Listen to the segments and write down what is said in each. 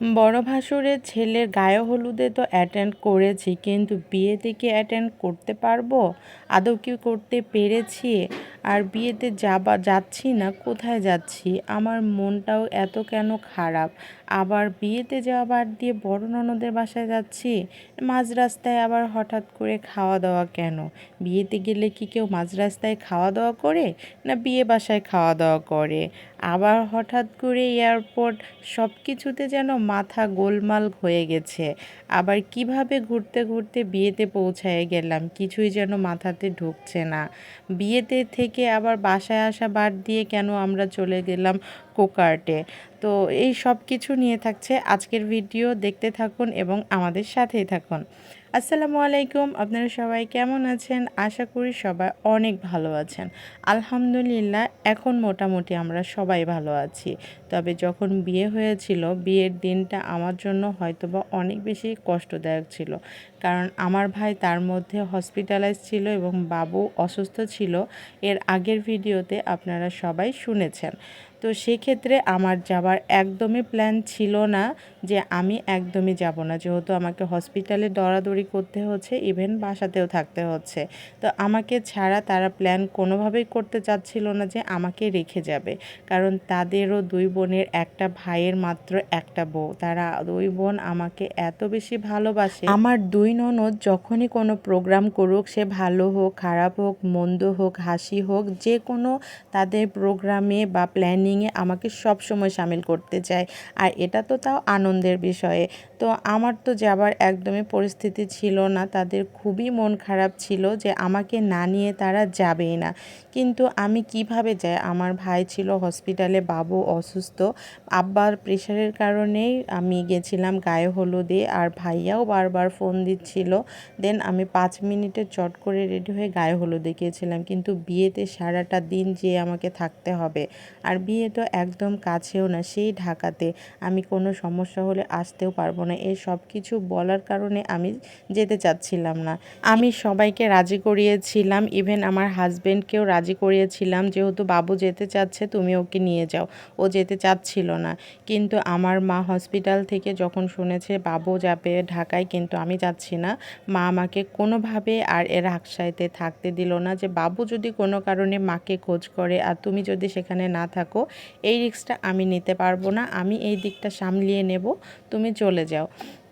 বড় ভাসুরের ছেলের গায়ে হলুদে তো অ্যাটেন্ড করেছি, কিন্তু বিয়েতে কি অ্যাটেন্ড করতে পারব? আদৌ কি করতে পেরেছি? আর বিয়েতে যাবা, যাচ্ছি না, কোথায় যাচ্ছি? আমার মনটাও এত কেন খারাপ? আবার বিয়েতে যাওয়া বাদ দিয়ে বড় ননদের বাসায় যাচ্ছি? মাঝ রাস্তায় আবার হঠাৎ করে খাওয়া দাওয়া কেন? বিয়েতে গেলে কি কেউ মাঝ রাস্তায় খাওয়া দাওয়া করে, না বিয়ে বাসায় খাওয়া দাওয়া করে? আবার হঠাৎ করে এয়ারপোর্ট সব কিছুতে যেন মাথা গোলমাল হয়ে গেছে। আবার কীভাবে ঘুরতে ঘুরতে বিয়েতে পৌঁছায় গেলাম, কিছুই যেন মাথাতে ঢুকছে না। বিয়েতে থেকে আবার বাসায় আসা বাদ দিয়ে কেন আমরা চলে গেলাম কোকার্টে? তো এই সব কিছু নিয়ে থাকছে আজকের ভিডিও। দেখতে থাকুন এবং আমাদের সাথেই থাকুন। আসসালামু আলাইকুম। আপনারা সবাই কেমন আছেন? আশা করি সবাই অনেক ভালো আছেন। আলহামদুলিল্লাহ, এখন মোটামুটি আমরা সবাই ভালো আছি। তবে যখন বিয়ে হয়েছিল, বিয়ের দিনটা আমার জন্য হয়তোবা অনেক বেশি কষ্টদায়ক ছিল। কারণ আমার ভাই তার মধ্যে হসপিটালাইজ ছিল এবং বাবু অসুস্থ ছিল। এর আগের ভিডিওতে আপনারা সবাই শুনেছেন। তো সেক্ষেত্রে আমার যাবার একদমই প্ল্যান ছিল না যে আমি একদমই যাব না। যেহেতু আমাকে হসপিটালে দৌড়াদৌড়ি করতে হচ্ছে ইভেন বাসাতেও থাকতে হচ্ছে। তো আমাকে ছাড়া তারা প্ল্যান কোনোভাবেই করতে চাচ্ছিল না যে আমাকে রেখে যাবে। কারণ তাদেরও দুই বোনের একটা ভাইয়ের মাত্র একটা বউ। তারা দুই বোন আমাকে এত বেশি ভালোবাসে। আমার দুই ননদ যখনই কোনো প্রোগ্রাম করুক, সে ভালো হোক, খারাপ হোক, মন্দ হোক, হাসি হোক, যে কোনো তাদের প্রোগ্রামে বা প্ল্যানিংয়ে আমাকে সব সময় সামিল করতে চায়। আর এটা তো তাও আনন্দের বিষয়ে। তো আমার তো যাবার একদমই পরিস্থিতি ছিল না। তাদের খুবই মন খারাপ ছিল যে আমাকে না নিয়ে তারা যাবেই না। কিন্তু আমি কীভাবে যাই? আমার ভাই ছিল হসপিটালে বাবু অসুস্থ। আব্বার প্রেশারের কারণেই আমি গেছিলাম গায়ে হলুদে আর ভাইয়াও বারবার ফোন দিচ্ছিল। দেন আমি পাঁচ মিনিটে চট করে রেডি হয়ে গায়ে হলুদে গিয়েছিলাম। কিন্তু বিয়েতে সারাটা দিন যে আমাকে থাকতে হবে। আর বিয়ে তো একদম কাছেও না, সেই ঢাকাতে। আমি কোনো সমস্যা হলে আসতেও পারব না। এই সব কিছু বলার কারণে আমি যেতে চাচ্ছিলাম না। আমি সবাইকে রাজি করিয়েছিলাম। ইভেন আমার হাজব্যান্ডকেও রাজি করিয়েছিলাম। যেহেতু বাবু যেতে চাচ্ছে, তুমি ওকে নিয়ে যাও। ও যেতে চাচ্ছিল না। কিন্তু আমার মা হসপিটাল থেকে যখন শুনেছে বাবু যাবে ঢাকায়, কিন্তু আমি যাচ্ছি না। মা আমাকে কোনোভাবে আর এর আকসাইতে থাকতে দিল না যে, বাবু যদি কোনো কারণে মাকে খোঁজ করে আর তুমি যদি সেখানে না থাকো এই রিক্সটা আমি নিতে পারব না আমি এই দিকটা সামলিয়ে নেব তুমি চলে যাও।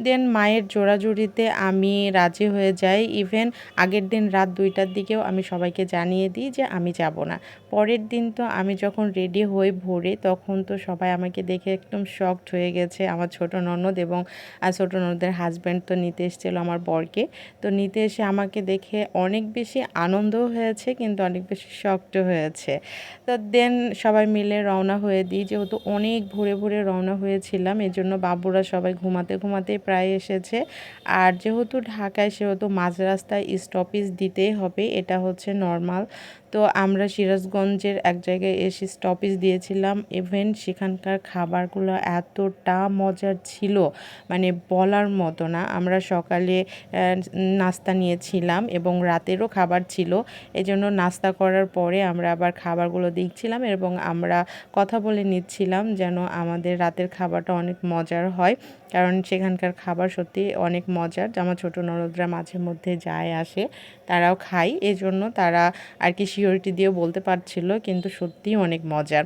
দেন মায়ের জোড়াজুড়িতে আমি রাজি হয়ে যাই। ইভেন আগের দিন রাত দুইটার দিকেও আমি সবাইকে জানিয়ে দিই যে আমি যাব না। পরের দিন তো আমি যখন রেডি হই ভোরে, তখন তো সবাই আমাকে দেখে একদম শকড হয়ে গেছে আমার ছোট ননদ এবং ছোট ননদের হাজব্যান্ড তো নিতে এসেছিল আমার বরকে। তো নিতে এসে আমাকে দেখে অনেক বেশি আনন্দও হয়েছে, কিন্তু অনেক বেশি শক্ত হয়েছে। তো দেন সবাই মিলে রওনা হয়ে দিই। যেহেতু অনেক ভোরে ভোরে রওনা হয়েছিলাম, এজন্য বাবুরা সবাই ঘুমাতে ঘুমাতে প্রায় এসেছে। আর যেহেতু ঢাকায়, সেহেতু মাঝ রাস্তায় স্টপেজ দিতেই হবে, এটা হচ্ছে নর্মাল তো আমরা সিরাজগঞ্জের এক জায়গায় এসে স্টপেজ দিয়েছিলাম। ইভেন সেখানকার খাবারগুলো এতটা মজার ছিল মানে বলার মতো না। আমরা সকালে নাস্তা নিয়েছিলাম এবং রাতেরও খাবার ছিল। এজন্য নাস্তা করার পরে আমরা আবার খাবারগুলো দেখছিলাম এবং আমরা কথা বলে নিচ্ছিলাম যেন আমাদের রাতের খাবারটা অনেক মজার হয়। কারণ সেখানকার খাবার সত্যি অনেক মজার। আমার ছোটো নরদরা মাঝে মধ্যে যায়, আসে, তারাও খায়। এজন্য তারা আর কি শিওরিটি দিয়ে বলতে পারছিল, কিন্তু সত্যিই অনেক মজার।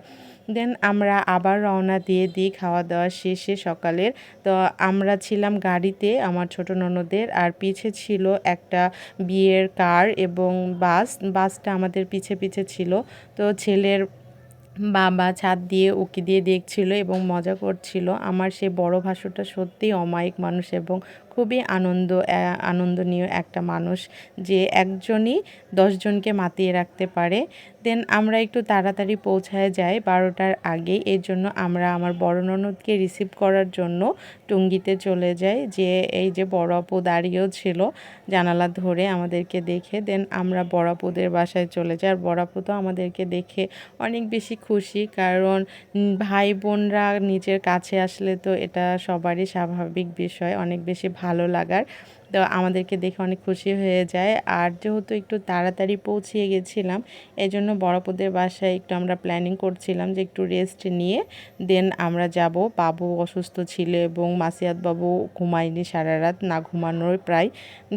দেন আমরা আবার রওনা দিয়ে দিই খাওয়া দাওয়া শেষে সকালের। তো আমরা ছিলাম গাড়িতে, আমার ছোট ননদের, আর পিছে ছিল একটা বিয়ের কার এবং বাস। বাসটা আমাদের পিছে পিছে ছিল। তো ছেলের বাবা ছাদ দিয়ে উঁকি দিয়ে দেখছিল এবং মজা করছিল। আমার সে বড় ভাসুরটা সত্যিই অমায়িক মানুষ এবং খুবই আনন্দ আনন্দনীয় একটা মানুষ যে একজনই দশজনকে মাতিয়ে রাখতে পারে। দেন আমরা একটু তাড়াতাড়ি পৌঁছায় যাই বারোটার আগে এর জন্য আমরা আমার বড় ননদকে রিসিভ করার জন্য টুঙ্গিতে চলে যাই যে এই যে বড় আপু দাঁড়িয়েও ছিল জানালা ধরে আমাদেরকে দেখে। দেন আমরা বড় আপুদের বাসায় চলে যাই। আর বড় আপু তো আমাদেরকে দেখে অনেক বেশি খুশি কারণ ভাই বোনরা নিজের কাছে আসলে তো এটা সবারই স্বাভাবিক বিষয়। অনেক বেশি ভালো লাগার। তো আমাদেরকে দেখে অনেক খুশি হয়ে যায়। আর যেহেতু একটু তাড়াতাড়ি পৌঁছিয়ে গেছিলাম এই জন্য বড়পুদের বাসায় একটু আমরা প্ল্যানিং করছিলাম যে একটু রেস্ট নিয়ে দেন আমরা যাব। বাবু অসুস্থ ছিল এবং মাসিয়াত বাবু ঘুমায়নি সারা রাত, না ঘুমানোর প্রায়।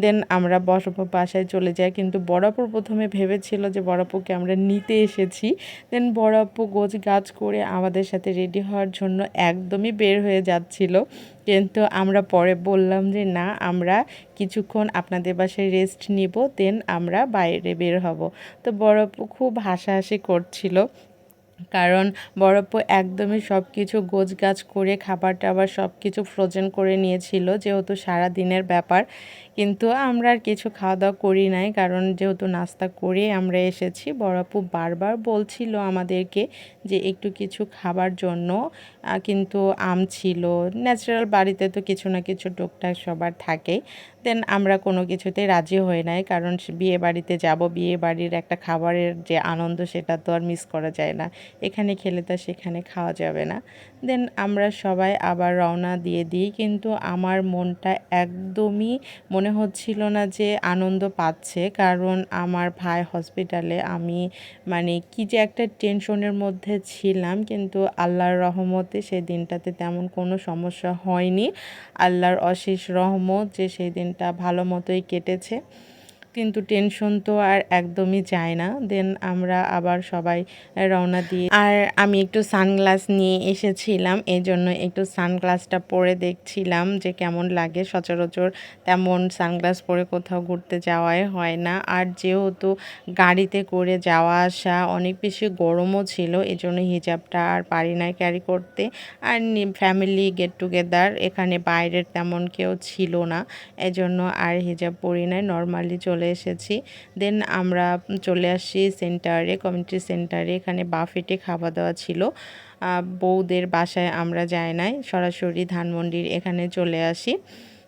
দেন আমরা বড়পুর বাসায় চলে যাই। কিন্তু বড়পুর প্রথমে ভেবেছিল যে বড়পুকে আমরা নিতে এসেছি। দেন বড়পু গোছ গাছ করে আমাদের সাথে রেডি হওয়ার জন্য একদমই বের হয়ে যাচ্ছিল। কিন্তু আমরা পরে বললাম যে, না, আমরা কিছুক্ষণ আপনাদের বাসায় রেস্ট নিব দেন আমরা বাইরে বের হব। তো বড় খুব হাসাহাসি করছিল। কারণ বরফও একদমই সব কিছু গোছ গাছ করে খাবার টাবার সব কিছু ফ্রোজেন করে নিয়েছিল, যেহেতু সারা দিনের ব্যাপার। কিন্তু আমরা আর কিছু খাওয়া দাওয়া করি নাই, কারণ যেহেতু নাস্তা করে আমরা এসেছি বড়াপু বারবার বলছিল আমাদেরকে যে একটু কিছু খাবার জন্য কিন্তু আম ছিল। ন্যাচারাল বাড়িতে তো কিছু না কিছু টুকটাক সবার থাকে। দেন আমরা কোনো কিছুতে রাজি হই নাই, কারণ বিয়ে বাড়িতে যাব, বিয়ে বাড়ির একটা খাবারের যে আনন্দ সেটা তো আর মিস করা যায় না। এখানে খেলে তো সেখানে খাওয়া যাবে না। দেন আমরা সবাই আবার রওনা দিয়ে দিই, কিন্তু আমার মনটা একদমই মনে হচ্ছিল না যে আনন্দ পাচ্ছে। কারণ আমার ভাই হসপিটালে আমি মানে কি যে একটা টেনশনের মধ্যে ছিলাম, কিন্তু আল্লাহর রহমতে সেই দিনটাতে তেমন কোনো সমস্যা হয়নি। আল্লাহর অশেষ রহমত যে সেই দিনটা ভালো মতোই কেটেছে। কিন্তু টেনশন তো আর একদমই যায় না। দেন আমরা আবার সবাই রওনা দিয়ে আর আমি একটু সানগ্লাস নিয়ে এসেছিলাম এই জন্য একটু সানগ্লাসটা পরে দেখছিলাম যে কেমন লাগে। সচরাচর তেমন সানগ্লাস পরে কোথাও ঘুরতে যাওয়াই হয় না। আর যেহেতু গাড়িতে করে যাওয়া আসা অনেক বেশি গরমও ছিল এই জন্য হিজাবটা আর পারি না ক্যারি করতে। আর ফ্যামিলি গেট টুগেদার এখানে বাইরের তেমন কেউ ছিল না, এজন্য আর হিজাব পরি নাই। নর্মালি চলে চলে এসেছি। দেন আমরা চলে আসি সেন্টারে কমিউনিটি সেন্টারে এখানে বাফেটে খাওয়া দাওয়া ছিল বউদের বাসায় আমরা যাই নাই। সরাসরি ধানমন্ডির এখানে চলে আসি।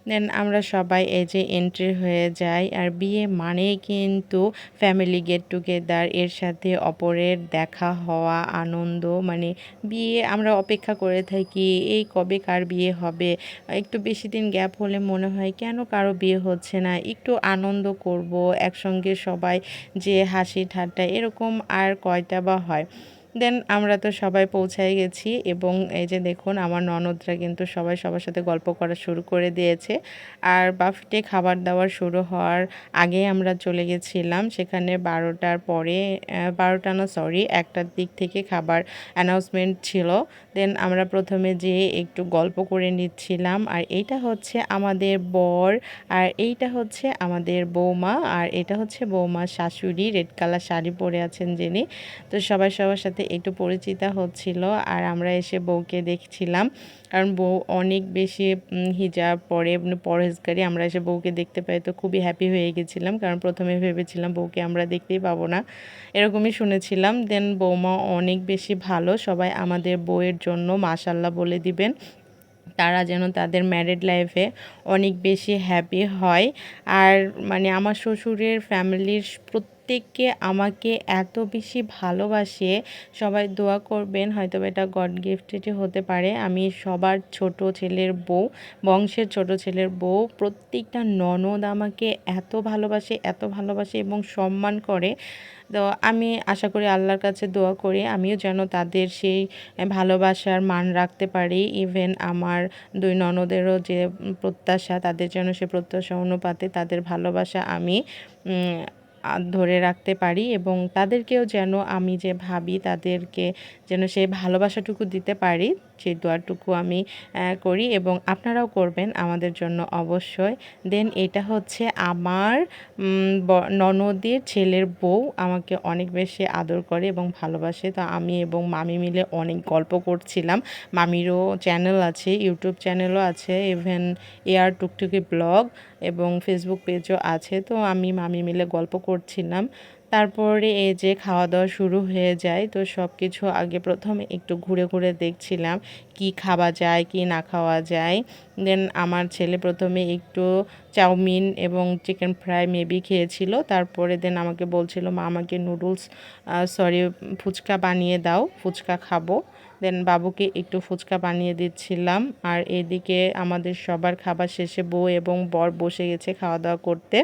দেন আমরা সবাই এই যে এন্ট্রি হয়ে যাই। আর বিয়ে মানে কিন্তু ফ্যামিলি গেট টুগেদার এর সাথে অপরের দেখা হওয়া, আনন্দ মানে বিয়ে আমরা অপেক্ষা করে থাকি, এই কবে কার বিয়ে হবে? একটু বেশি দিন গ্যাপ হলে মনে হয় কেন কারও বিয়ে হচ্ছে না? একটু আনন্দ করব, একসঙ্গে সবাই যে হাসি ঠাট্টা এরকম আর কয়টা বা হয়? দেন আমরা তো সবাই পৌঁছায় গেছি এবং এই যে দেখুন আমার ননদরা কিন্তু সবাই সবার সাথে গল্প করা শুরু করে দিয়েছে। আর বাফেটে খাবার দাবার শুরু হওয়ার আগে আমরা চলে গেছিলাম। সেখানে বারোটার পরে বারোটা না সরি একটার দিক থেকে খাবার অ্যানাউন্সমেন্ট ছিল। দেন আমরা প্রথমে যে একটু গল্প করে নিচ্ছিলাম। আর এইটা হচ্ছে আমাদের বর, আর এইটা হচ্ছে আমাদের বৌমা, আর এটা হচ্ছে বৌমার শাশুড়ি, রেড কালার শাড়ি পরে আছেন যিনি। তো সবাই সবার সাথে একটু পরিচিতা হচ্ছিল আর আমরা এসে বউকে দেখছিলাম। কারণ বউ অনেক বেশি হিজাব পরে পরহেজগারি আমরা এসে বউকে দেখতে পাই তো খুবই হ্যাপি হয়ে গেছিলাম। কারণ প্রথমে ভেবেছিলাম বউকে আমরা দেখতেই পাবো না। এরকমই শুনেছিলাম। দেন বৌমা অনেক বেশি ভালো, সবাই আমাদের বউয়ের জন্য মাসাল্লাহ বলে দিবেন। তারা যেন তাদের ম্যারিড লাইফে অনেক বেশি হ্যাপি হয়। আর মানে আমার শ্বশুরের ফ্যামিলির প্রত্যেক প্রত্যেককে আমাকে এত বেশি ভালোবাসে, সবাই দোয়া করবেন হয়তো এটা গড গিফটেডই হতে পারে। আমি সবার ছোট ছেলের বউ, বংশের ছোট ছেলের বউ, প্রত্যেকটা ননদ আমাকে এত ভালোবাসে এত ভালোবাসে এবং সম্মান করে। তো আমি আশা করি আল্লাহর কাছে দোয়া করি, আমিও যেন তাদের সেই ভালোবাসার মান রাখতে পারি। ইভেন আমার দুই ননদেরও যে প্রত্যাশা, তাদের যেন সে প্রত্যাশা অনুপাতে তাদের ভালোবাসা আমি ধরে রাখতে পারি এবং তাদেরকেও যেন আমি যে ভাবি, তাদেরকে যেন সেই ভালোবাসাটুকু দিতে পারি। সেই দোয়াটুকু আমি করি এবং আপনারাও করবেন আমাদের জন্য অবশ্যই। দেন এটা হচ্ছে আমার ননদের ছেলের বউ আমাকে অনেক বেশি আদর করে এবং ভালোবাসে। তো আমি এবং মামি মিলে অনেক গল্প করছিলাম। মামিরও চ্যানেল আছে ইউটিউব চ্যানেলও আছে ইভেন এয়ার টুকটুকি ব্লগ এবং ফেসবুক পেজও আছে। তো আমি মামি মিলে গল্প করছিলাম। তারপরে এই যে খাওয়া দাওয়া শুরু হয়ে যায়, তো সব কিছু আগে প্রথমে একটু ঘুরে ঘুরে দেখছিলাম কি খাওয়া যায়, কি না খাওয়া যায়। দেন আমার ছেলে প্রথমে একটু চাউমিন এবং চিকেন ফ্রাই মেবি খেয়েছিল, তারপরে দেন আমাকে বলছিল, মা, আমাকে নুডলস সরি ফুচকা বানিয়ে দাও, ফুচকা খাব। দেন বাবুকে একটু ফুচকা বানিয়ে দিচ্ছিলাম। আর এদিকে আমাদের সবার খাবার শেষে বউ এবং বর বসে গেছে খাওয়া দাওয়া করতে।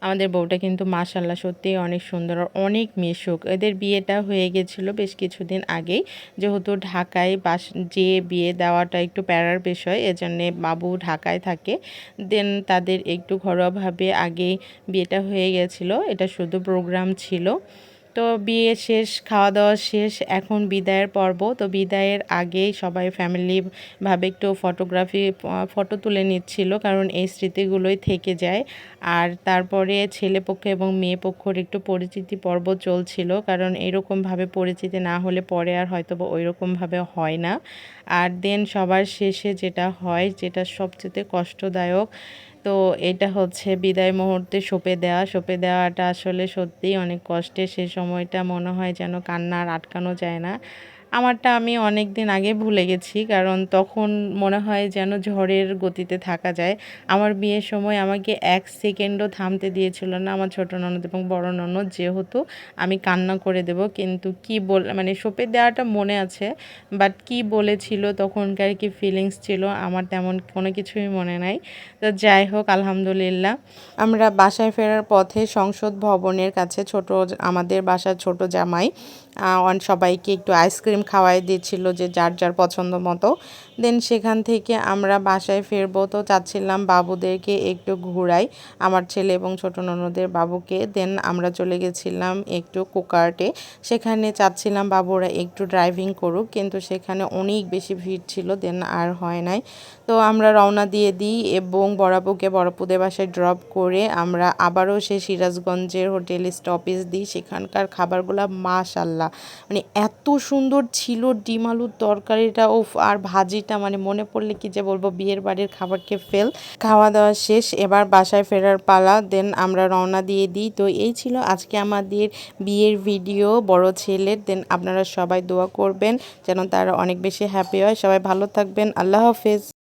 আমাদের বউটা কিন্তু মাশাল্লাহ সত্যিই অনেক সুন্দর অনেক মিশুক। এদের বিয়েটা হয়ে গেছিল বেশ কিছুদিন আগেই। যেহেতু ঢাকায় বাস, যে বিয়ে দেওয়াটা একটু প্যারার বিষয়, এজন্যে বাবু ঢাকায় থাকে। দেন তাদের একটু ঘরোয়াভাবে আগেই বিয়েটা হয়ে গেছিল। এটা শুধু প্রোগ্রাম ছিল। তো বিয়ে শেষ খাওয়া দাওয়া শেষ, এখন বিদায়ের পর্ব। তো বিদায়ের আগেই সবাই ফ্যামিলিভাবে একটু ফটোগ্রাফি ফটো তুলে নিচ্ছিল কারণ এই স্মৃতিগুলোই থেকে যায়। আর তারপরে ছেলে পক্ষ এবং মেয়ে পক্ষর একটু পরিচিতি পর্ব চলছিল কারণ এরকমভাবে পরিচিতি না হলে পরে আর হয়তো বা ওই রকমভাবে হয় না। আর দেন সবার শেষে যেটা হয়, যেটা সবচেয়ে কষ্টদায়ক তো এটা হচ্ছে বিদায় মুহূর্তে সোপে দেওয়া সোপে দেওয়াটা আসলে সত্যিই অনেক কষ্টের। সে সময়টা মনে হয় যেন কান্নার আটকানো যায় না। আমারটা আমি অনেক দিন আগে ভুলে গেছি, কারণ তখন মনে হয় যেন ঝড়ের গতিতে থাকা যায়। আমার বিয়ের সময় আমাকে এক সেকেন্ডও থামতে দিয়েছিল না আমার ছোটো ননদ এবং বড় ননদ যেহেতু আমি কান্না করে দেব, কিন্তু কি বল মানে সোপে দেওয়াটা মনে আছে বাট কি বলেছিল, তখনকার কি ফিলিংস ছিল, আমার তেমন কোনো কিছুই মনে নাই। তো যাই হোক, আলহামদুলিল্লাহ। আমরা বাসায় ফেরার পথে সংসদ ভবনের কাছে ছোট আমাদের বাসার ছোট জামাই সবাইকে একটু আইসক্রিম খাওয়াই দিয়েছিল যে যার যার পছন্দ মতো। দেন সেখান থেকে আমরা বাসায় ফিরবো। তো চাচ্ছিলাম বাবুদেরকে একটু ঘুরাই, আমার ছেলে এবং ছোট ননদের বাবুকে। দেন আমরা চলে গেছিলাম একটু কোকার্টে। সেখানে চাচ্ছিলাম বাবুরা একটু ড্রাইভিং করুক, কিন্তু সেখানে অনেক বেশি ভিড় ছিল, দেন আর হয় নাই। তো আমরা রওনা দিয়ে দিই এবং বড়াপুকে বড়াপুদের বাসায় ড্রপ করে আমরা আবারও সে সিরাজগঞ্জের হোটেল স্টপেজ দিই। সেখানকার খাবারগুলো মাশাল্লাহ মানে এত সুন্দর ছিল, ডিম আলুর তরকারিটা ও আর ভাজিটা মানে মনে পড়লে কি যে বলব, বিয়ের বাড়ির খাবারকে ফেল। খাওয়া দাওয়া শেষ, এবার বাসায় ফেরার পালা দেন আমরা রওনা দিয়ে দিই। তো এই ছিল আজকে আমাদের বিয়ের ভিডিও বড় ছেলের। দেন আপনারা সবাই দোয়া করবেন যেন তারা অনেক বেশি হ্যাপি হয়। সবাই ভালো থাকবেন। আল্লাহ হাফেজ।